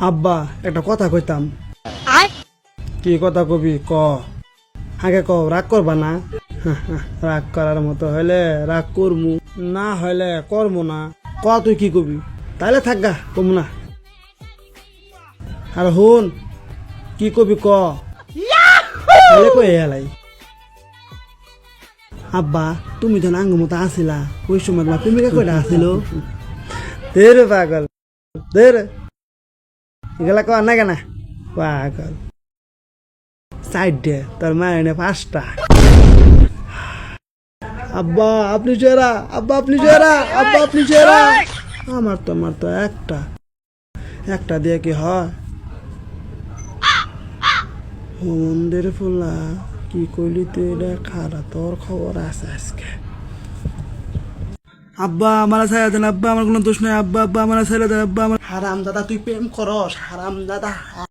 আব্বা একটা কথা কইতাম। কি কথা কবি? ক। আগে ক রাগ করবা না? রাগ করার মতো হইলে রাগ করমু না হইলে করমু না। ক তুই কি কবি? তাইলে থাকগা কমু না। আর হুন কি কবি ক? তাহলে কই এলাই? আব্বা তুমি যখন আঙ্গ মতো আসিলা ওই সময় তোমার প্রেমিকা কয়টা আসিল? দেরে পাগল দেরে এগুলা কর না কেনা? পাগল। সাইড তোর মায়ের এনে পাঁচটা। আব্বা, আপনি চেরা আব্বা, আপনি চেরা আব্বা, আপনি চেরা আমার তো আমার তো একটা। একটা দিয়ে কি হয়? মন্দির ফুলা, কি কইলি তুই এটা খারা তোর খবর আছে আজকে। আব্বা, আমার ছায়া দেন আব্বা, আমার কোনো দোষ নাই, আব্বা আব্বা, আমার ছায়া দেন আব্বা, আমার হারাম দাদা তুই প্রেম করস হারাম দাদা